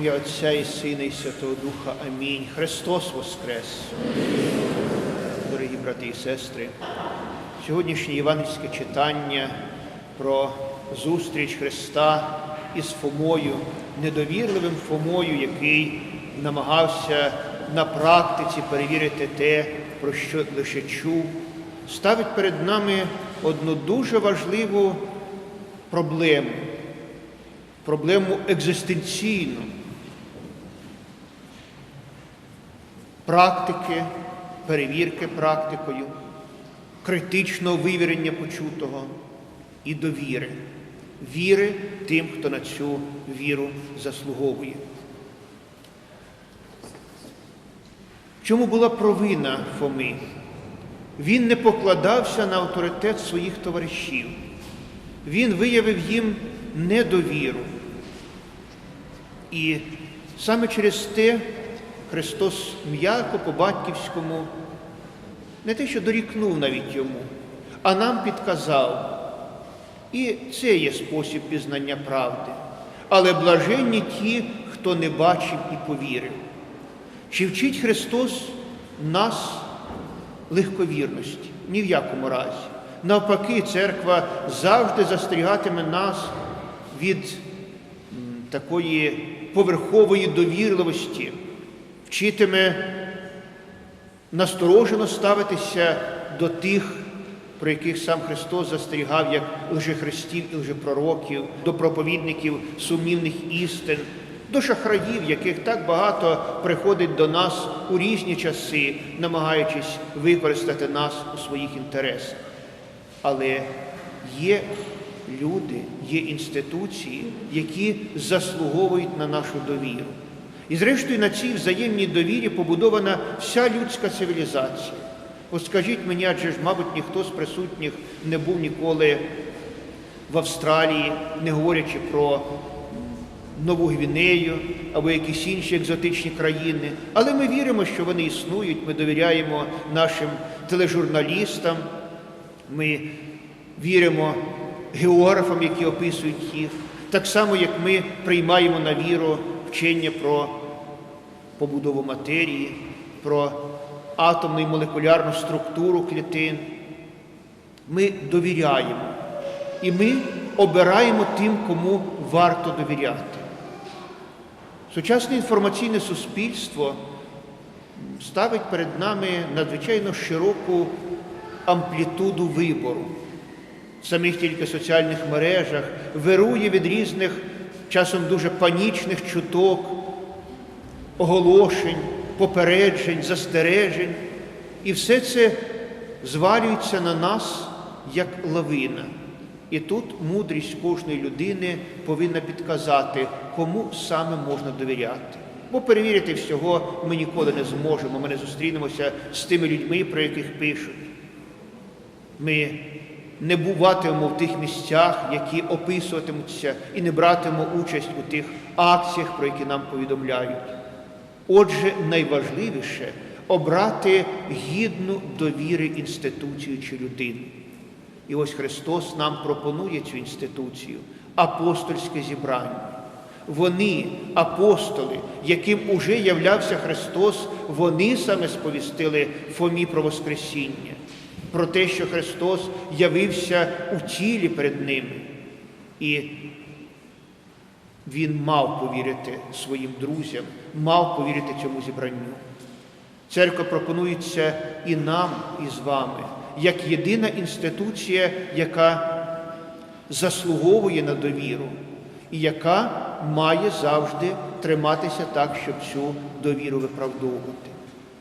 Сина і Святого Духа. Амінь. Христос Воскрес! Дорогі брати і сестри, сьогоднішнє євангельське читання про зустріч Христа із Фомою, недовірливим Фомою, який намагався на практиці перевірити те, про що лише чув, ставить перед нами одну дуже важливу проблему, проблему екзистенційну. Практики, перевірки практикою, критичного вивірення почутого і довіри, віри тим, хто на цю віру заслуговує. Чому була провина Фоми? Він не покладався на авторитет своїх товаришів. Він виявив їм недовіру. І саме через те Христос м'яко по-батьківському не те, що дорікнув навіть йому, а нам підказав. І це є спосіб пізнання правди. Але блаженні ті, хто не бачив і повірив. Чи вчить Христос нас легковірності? Ні в якому разі. Навпаки, церква завжди застерігатиме нас від такої поверхової довірливості, вчитиме насторожено ставитися до тих, про яких сам Христос застерігав, як лжехристів і лжепророків, до проповідників сумнівних істин, до шахраїв, яких так багато приходить до нас у різні часи, намагаючись використати нас у своїх інтересах. Але є люди, є інституції, які заслуговують на нашу довіру. І зрештою на цій взаємній довірі побудована вся людська цивілізація. От скажіть мені, адже ж, мабуть, ніхто з присутніх не був ніколи в Австралії, не говорячи про Нову Гвінею або якісь інші екзотичні країни. Але ми віримо, що вони існують, ми довіряємо нашим тележурналістам, ми віримо географам, які описують їх, так само, як ми приймаємо на віру вчення про побудову матерії, про атомну і молекулярну структуру клітин. Ми довіряємо. І ми обираємо тим, кому варто довіряти. Сучасне інформаційне суспільство ставить перед нами надзвичайно широку амплітуду вибору. В самих тільки соціальних мережах вирує від різних, часом дуже панічних чуток, оголошень, попереджень, застережень. І все це звалюється на нас як лавина. І тут мудрість кожної людини повинна підказати, кому саме можна довіряти. Бо перевірити всього ми ніколи не зможемо. Ми не зустрінемося з тими людьми, про яких пишуть. Ми не буватимемо в тих місцях, які описуватимуться, і не братимемо участь у тих акціях, про які нам повідомляють. Отже, найважливіше обрати гідну довіри інституцію чи людину. І ось Христос нам пропонує цю інституцію, апостольське зібрання. Вони, апостоли, яким уже являвся Христос, вони саме сповістили Фомі про Воскресіння, про те, що Христос явився у тілі перед ними. І він мав повірити своїм друзям, мав повірити цьому зібранню. Церква пропонується і нам, і з вами, як єдина інституція, яка заслуговує на довіру і яка має завжди триматися так, щоб цю довіру виправдовувати.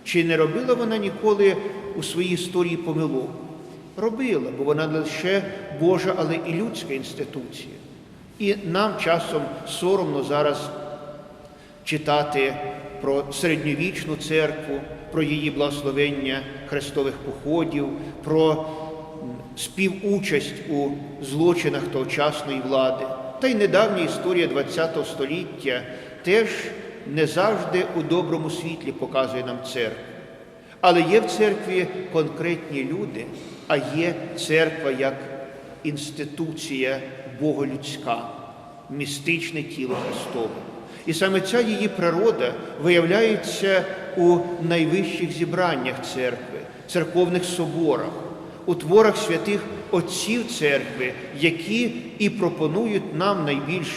Чи не робила вона ніколи у своїй історії помилок? Робила, бо вона не лише Божа, але і людська інституція. І нам часом соромно зараз читати про середньовічну церкву, про її благословення хрестових походів, про співучасть у злочинах тогочасної влади. Та й недавня історія ХХ століття теж не завжди у доброму світлі показує нам церкву. Але є в церкві конкретні люди, а є церква як інституція боголюдська, містичне тіло Христове. І саме ця її природа виявляється у найвищих зібраннях церкви, церковних соборах, у творах святих отців церкви, які і пропонують нам найбільш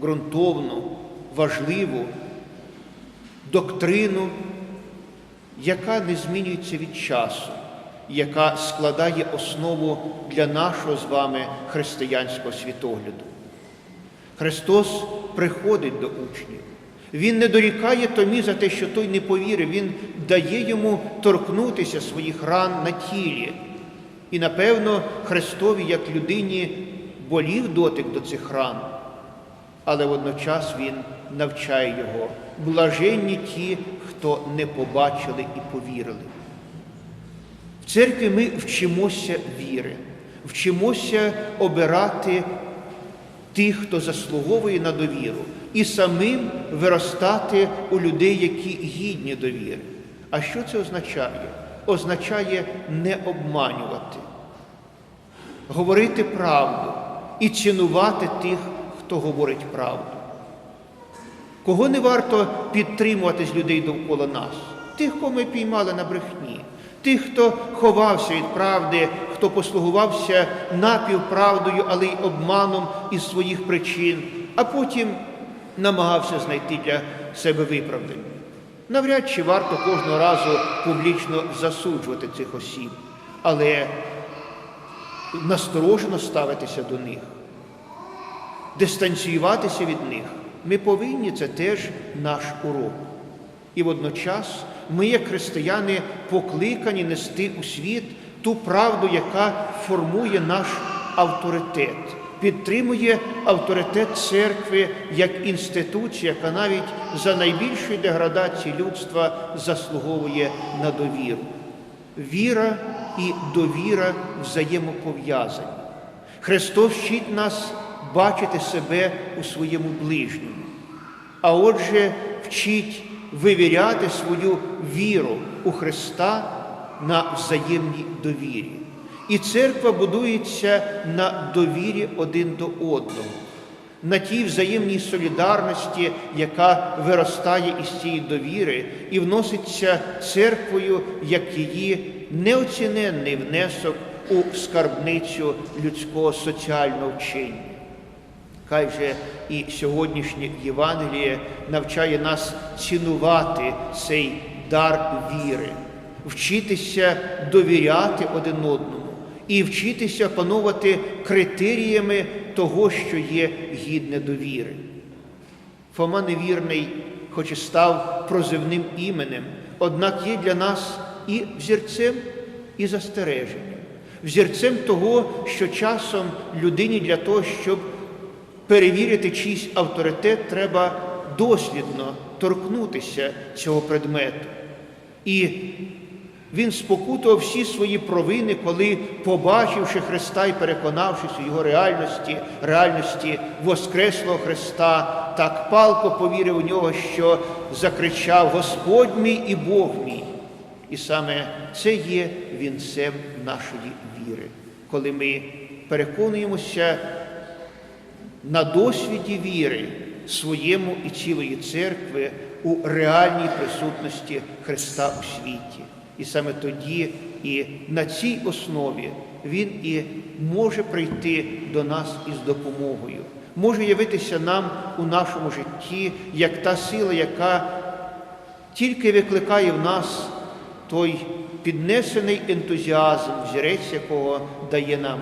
ґрунтовну, важливу доктрину, яка не змінюється від часу, яка складає основу для нашого з вами християнського світогляду. Христос приходить до учнів. Він не дорікає Томі за те, що той не повірив. Він дає йому торкнутися своїх ран на тілі. І, напевно, Христові, як людині, болів дотик до цих ран, але водночас Він навчає його. Блаженні ті, хто не побачили і повірили. В церкві ми вчимося віри, вчимося обирати тих, хто заслуговує на довіру, і самим виростати у людей, які гідні довіри. А що це означає? Означає не обманювати, говорити правду і цінувати тих, хто говорить правду. Кого не варто підтримувати з людей довкола нас? Тих, кого ми піймали на брехні, тих, хто ховався від правди, хто послугувався напівправдою, але й обманом із своїх причин, а потім намагався знайти для себе виправдання. Навряд чи варто кожного разу публічно засуджувати цих осіб, але насторожено ставитися до них, дистанціюватися від них. Ми повинні це теж наш урок. І водночас ми, як християни, покликані нести у світ ту правду, яка формує наш авторитет, підтримує авторитет церкви як інституція, яка навіть за найбільшої деградації людства заслуговує на довіру. Віра і довіра взаємопов'язані. Христос вчить нас бачити себе у своєму ближньому, а отже, вчить вивіряти свою віру у Христа на взаємній довірі. І церква будується на довірі один до одного, на тій взаємній солідарності, яка виростає із цієї довіри і вноситься церквою як її неоціненний внесок у скарбницю людського соціального вчення. Хай же і сьогоднішнє Євангеліє навчає нас цінувати цей дар віри, вчитися довіряти один одному і вчитися панувати критеріями того, що є гідне довіри. Фома невірний, хоч і став прозивним іменем, однак є для нас і взірцем, і застереженням, взірцем того, що часом людині для того, щоб перевірити чийсь авторитет, треба дослідно торкнутися цього предмету. І він спокутував всі свої провини, коли, побачивши Христа і переконавшись у Його реальності, реальності Воскреслого Христа, так палко повірив у нього, що закричав Господь мій і Бог мій. І саме це є вінцем нашої віри, коли ми переконуємося на досвіді віри своєму і цілої церкви у реальній присутності Христа у світі. І саме тоді і на цій основі Він і може прийти до нас із допомогою, може явитися нам у нашому житті як та сила, яка тільки викликає в нас той піднесений ентузіазм, взірець якого дає нам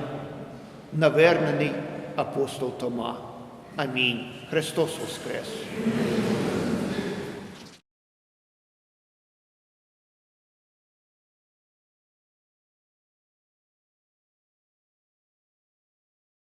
навернений апостол Тома. Амінь. Христос Воскрес!